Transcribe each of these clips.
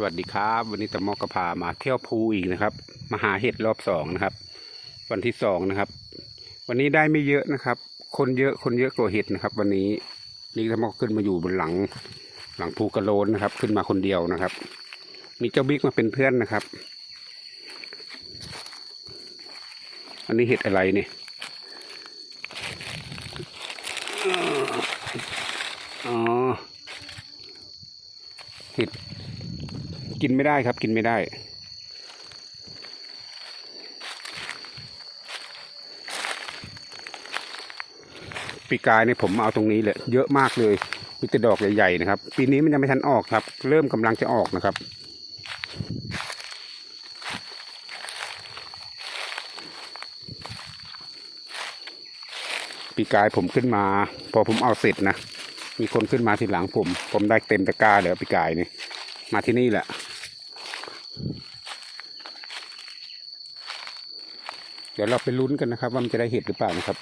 สวัสดีครับ วันนี้ตะมอกกระพามาเที่ยวภูอีกนะครับ มาหาเห็ดรอบสองนะครับ วันที่สองนะครับ วันนี้ได้ไม่เยอะนะครับ คนเยอะคนเยอะกว่าเห็ดนะครับ วันนี้นี่ตะมอกขึ้นมาอยู่บนหลัง หลังภูกระโลนนะครับ ขึ้นมาคนเดียวนะครับ มีเจ้าบิ๊กมาเป็นเพื่อนนะครับ อันนี้เห็ดอะไรเนี่ยอ๋อเห็ด กินไม่ได้ครับ กินไม่ได้ ปีกายเนี่ยผมเอาตรงนี้เลยเยอะมากเลยมีแต่ดอกใหญ่ๆนะครับ ปีนี้มันยังไม่ทันออกครับ เริ่มกำลังจะออกนะครับ ปีกายผมขึ้นมา พอผมเอาเสร็จนะมีคนขึ้นมาทีหลังผม ผมได้เต็มตะกร้าเลยปีกายนี่มาที่นี่แหละ ดี๋ยวเราไปลุ้นกันนะครับ ว่ามันจะได้เห็ดหรือเปล่านะครับ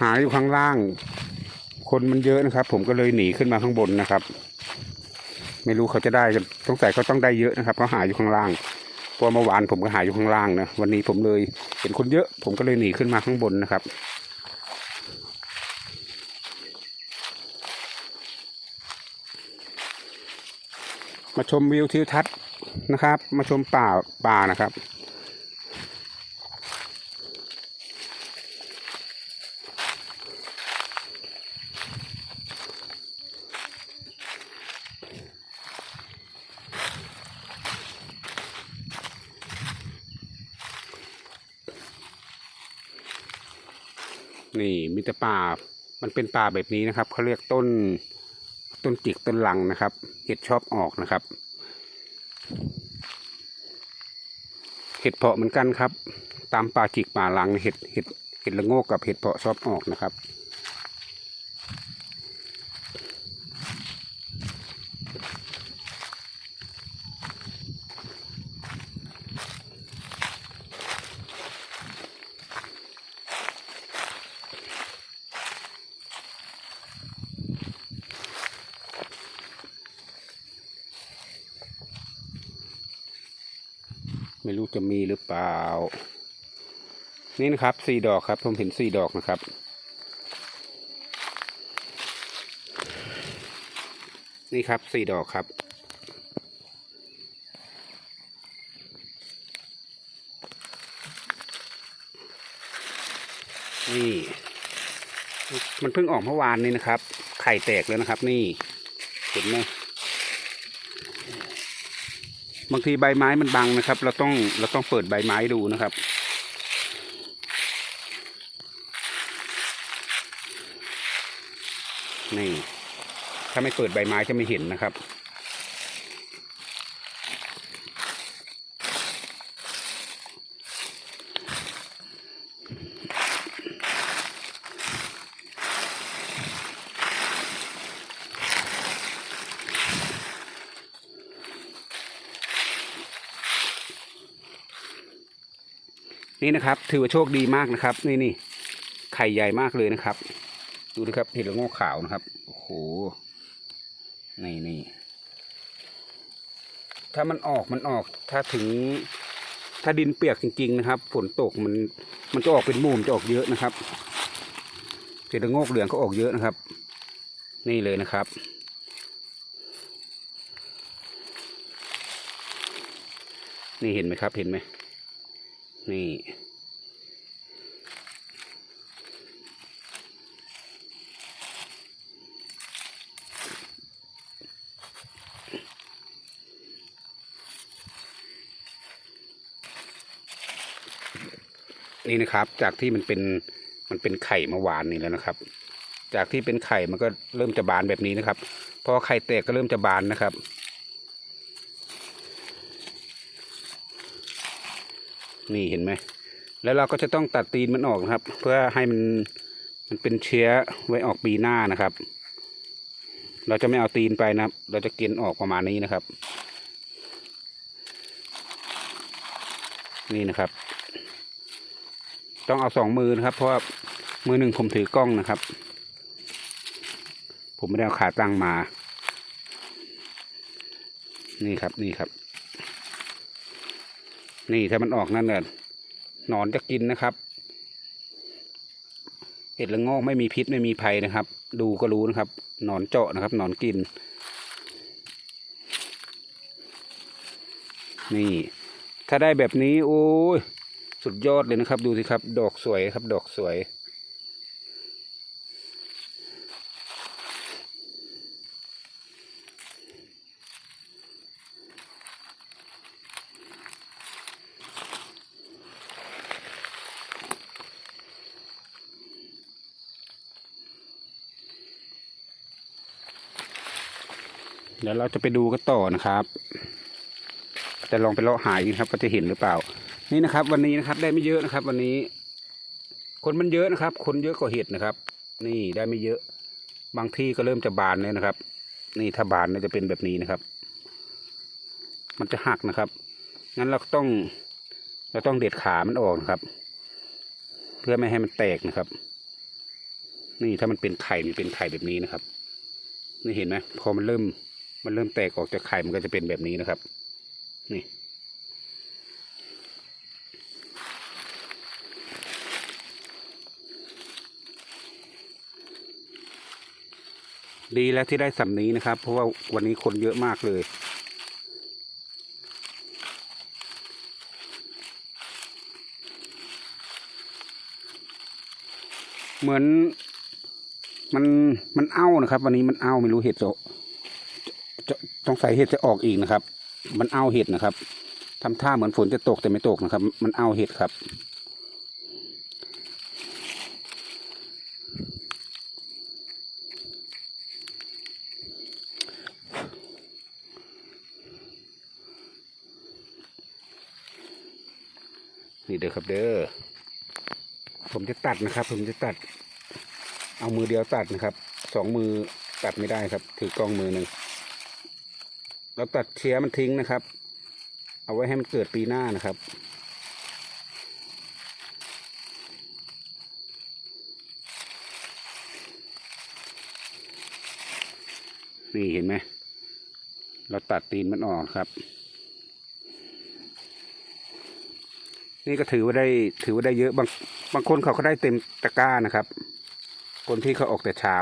หาอยู่ข้างล่าง คนมันเยอะนะครับ ผมก็เลยหนีขึ้นมาข้างบนนะครับ ไม่รู้เขาจะได้กันสงสัยเขาต้องได้เยอะนะครับเขาหาอยู่ข้างล่างเพราะเมื่อวานผมก็หาอยู่ข้างล่างนะวันนี้ผมเลยเห็นคนเยอะ ผมก็เลยหนีขึ้นมาข้างบนนะครับ มาชมวิวทิวทัศน์นะครับ มาชมป่าป่านะครับ นี่มีแต่ป่ามันเป็นป่าแบบนี้นะครับเขาเรียกต้น ต้นจิกต้นลังนะครับ เห็ดชอบออกนะครับ เห็ดเพาะเหมือนกันครับ ตามป่าจิกป่าลังเห็ดเห็ดเห็ดละโงกกับเห็ดเพาะชอบออกนะครับ ไม่รู้จะมีหรือเปล่า นี่นะครับสี่ดอกครับ ผมเห็นสี่ดอกนะครับ นี่ครับสี่ดอกครับนี่มันเพิ่งออกเมื่อวานนี้นะครับ ไข่แตกแล้วนะครับ นี่ เห็นไหม บางทีใบไม้มันบังนะครับ เราต้องเราต้องเปิดใบไม้ดูนะครับ นี่ ถ้าไม่เปิดใบไม้จะไม่เห็นนะครับ นี่นะครับ ถือว่าโชคดีมากนะครับ นี่นี่ไข่ใหญ่มากเลยนะครับ ดูนะครับเห็ดละโงกขาวนะครับโอ้โหนี่นี่ถ้ามันออกมันออกถ้าถึงถ้าดินเปียกจริง ๆ นะครับฝนตกมันมันจะออกเป็นมุมจะออกเยอะนะครับเห็ดละโงกเหลืองก็ออกเยอะนะครับ นี่เลยนะครับ นี่เห็นไหมครับเห็นไหม นี่ นี่นะครับ จากที่มันเป็นมันเป็นไข่เมื่อวานนี้แล้วนะครับ จากที่เป็นไข่มันก็เริ่มจะบานแบบนี้นะครับ พอไข่แตกก็เริ่มจะบานนะครับ นี่เห็นไหม แล้วเราก็จะต้องตัดตีนมันออกนะครับ เพื่อให้มันมันเป็นเชื้อไว้ออกปีหน้านะครับ เราจะไม่เอาตีนไปนะครับ เราจะกินออกประมาณนี้นะครับ นี่นะครับ ต้องเอาสองมือนะครับ เพราะว่ามือหนึ่งผมถือกล้องนะครับ ผมไม่ได้เอาขาตั้งมา นี่ครับ นี่ครับ นี่ถ้ามันออกนั่นเน่ะหนอนจะกินนะครับ เห็ดละงอกไม่มีพิษไม่มีภัยนะครับ ดูก็รู้นะครับ หนอนเจาะนะครับ หนอนกิน นี่ ถ้าได้แบบนี้ โอ้ย สุดยอดเลยนะครับ ดูสิครับ ดอกสวยครับ ดอกสวย ดี๋ยวเราจะไปดูกันต่อนะครับจะลองไปเลาะหาอีกนะครับว่าจะเห็นหรือเปล่า นี่นะครับ วันนี้นะครับได้ไม่เยอะนะครับ วันนี้ คนมันเยอะนะครับ คนเยอะกว่าเห็ดนะครับ นี่ได้ไม่เยอะ บางที่ก็เริ่มจะบานแล้วนะครับ นี่ถ้าบานเนี่ยจะเป็นแบบนี้นะครับ มันจะหักนะครับ งั้นเราต้อง เราต้องเด็ดขามันออกนะครับ เพื่อไม่ให้มันแตกนะครับ นี่ถ้ามันเป็นไข่มันเป็นไข่แบบนี้นะครับนี่เห็นไหมพอมันเริ่ม มันเริ่มแตกออกจากไข่มันก็จะเป็นแบบนี้นะครับ นี่ ดีแล้วที่ได้สำนี้นะครับ เพราะว่าวันนี้คนเยอะมากเลยเหมือนมันมันเอ้านะครับ วันนี้มันเอ้าไม่รู้เห็ด จะต้องใส่เห็ดจะออกอีกนะครับ มันเอาเห็ดนะครับทำท่าเหมือนฝนจะตกแต่ไม่ตกนะครับ มันเอาเห็ดครับ นี่เด้อครับเด้อผมจะตัดนะครับ ผมจะตัด เอามือเดียวตัดนะครับ สองมือตัดไม่ได้ครับ ถือกล้องมือหนึ่ง เราตัดเชียร์มันทิ้งนะครับ เอาไว้ให้มันเกิดปีหน้านะครับ นี่เห็นไหม เราตัดตีนมันออกครับ นี่ก็ถือว่าได้ถือว่าได้เยอะบางบางคนเขาก็ได้เต็มตะกร้านะครับ คนที่เขาออกแต่เช้า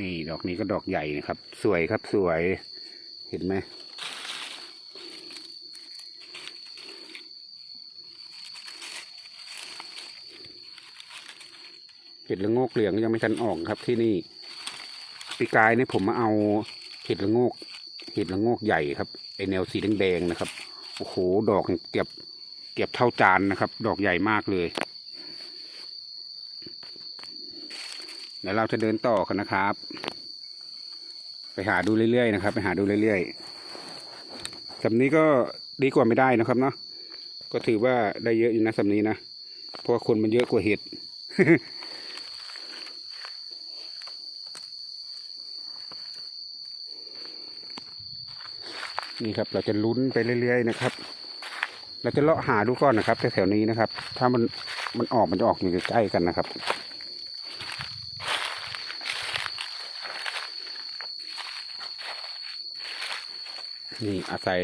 นี่ดอกนี้ก็ดอกใหญ่นะครับ สวยครับสวยเห็นไหมเห็ดละโงกเหลืองยังไม่ทันออกครับที่นี่ปีกายเนี่ยผมมาเอาเห็ดละโงก เห็ดละโงกใหญ่ครับไอแนวสีแดงๆนะครับ โอ้โห ดอกเก็บเก็บเท่าจานนะครับ ดอกใหญ่มากเลย เดี๋ยวเราจะเดินต่อกันนะครับ ไปหาดูเรื่อยๆนะครับ ไปหาดูเรื่อยๆสำนี้ก็ดีกว่าไม่ได้นะครับเนาะก็ถือว่าได้เยอะอยู่นะสำนี้นะเพราะาคนมันเยอะกว่าเห็ดนี่ครับเราจะลุ้นไปเรื่อยๆนะครับ เราจะเลาะหาดูก่อนนะครับแถวๆนี้นะครับ ถ้ามันมันออกมันจะออกอยู่ใกล้ๆกันนะครับ นี่อาศัย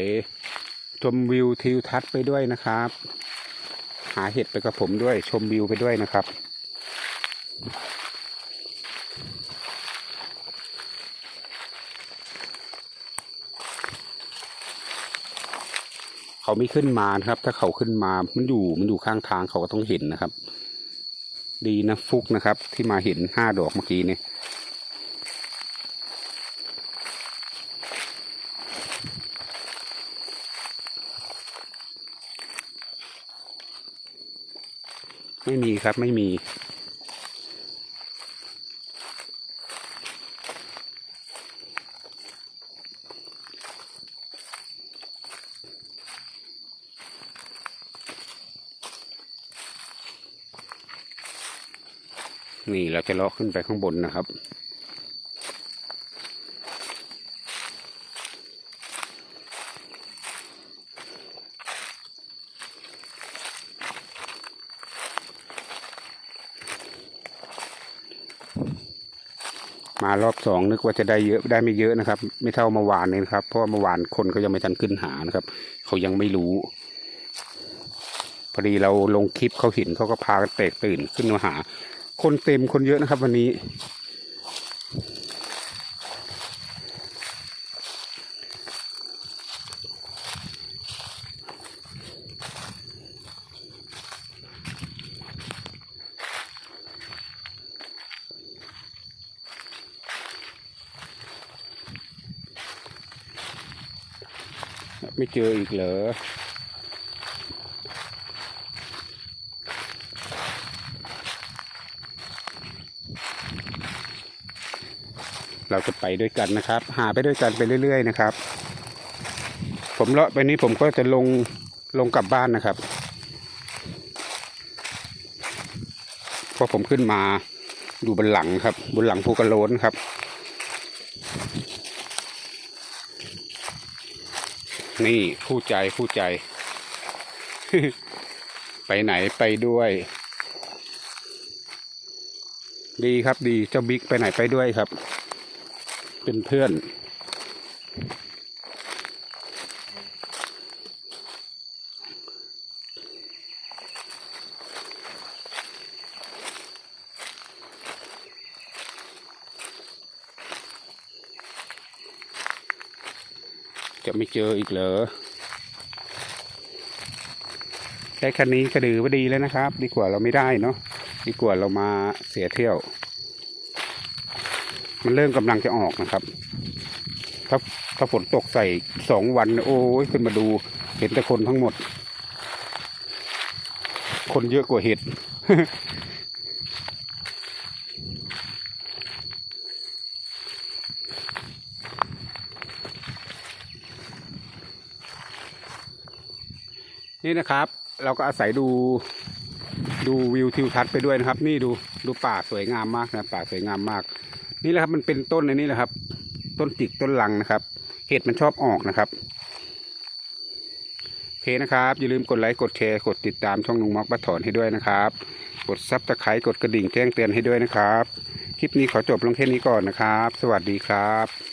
ชมวิวทิวทัศน์ไปด้วยนะครับ หาเห็ดไปกับผมด้วย ชมวิวไปด้วยนะครับ เขาไม่ขึ้นมานะครับ ถ้าเขาขึ้นมามันอยู่มันอยู่ข้างทางเขาก็ต้องเห็นนะครับ ดีนะฟุกนะครับ ที่มาเห็นห้าดอกเมื่อกี้เนี่ย ไม่มีครับไม่มี นี่เราจะเลาะขึ้นไปข้างบนนะครับ มารอบสองนึกว่าจะได้เยอะได้ไม่เยอะนะครับ ไม่เท่าเมื่อวานเลยนะครับ เพราะเมื่อวานคนเขายังไม่ทันขึ้นหานะครับ เขายังไม่รู้ พอดีเราลงคลิปเขาเห็นเขาก็พากันแตกตื่นขึ้นมาหา คนเต็มคนเยอะนะครับ วันนี้ ไม่เจออีกเหรอเราจะไปด้วยกันนะครับ หาไปด้วยกันไปเรื่อย ๆ นะครับ ผมเลาะไปนี้ผมก็จะลงลงกลับบ้านนะครับพราะผมขึ้นมาดูบนหลังครับ บนหลังภูกระโลนครับ นี่คู่ใจคู่ใจ ไปไหนไปด้วย ดีครับดีเจ้าบิ๊กไปไหนไปด้วยครับ เป็นเพื่อน จะไม่เจออีกเหรอได้คันนี้ก็ดือว่าดีแล้วนะครับ ดีกว่าเราไม่ได้เนาะดีกว่าเรามาเสียเที่ยว มันเริ่มกำลังจะออกนะครับ ถ้าถ้าฝนตกใส่สองวัน โอ้ยขึ้นมาดูเห็นแต่คนทั้งหมด คนเยอะกว่าเห็ด นี่นะครับ เราก็อาศัยดูดูวิวทิวทัศน์ไปด้วยนะครับ นี่ดูดูป่าสวยงามมากนะป่าสวยงามมาก นี่แหละครับมันเป็นต้นในนี้แหละครับ ต้นจิกต้นลังนะครับ เห็ดมันชอบออกนะครับโอเคนะครับ อย่าลืมกดไลค์กดแชร์กดติดตามช่องนุงม็อกบัตถอนให้ด้วยนะครับ กดซับสไครต์กดกระดิ่งแจ้งเตือนให้ด้วยนะครับ คลิปนี้ขอจบลงแค่นี้ก่อนนะครับ สวัสดีครับ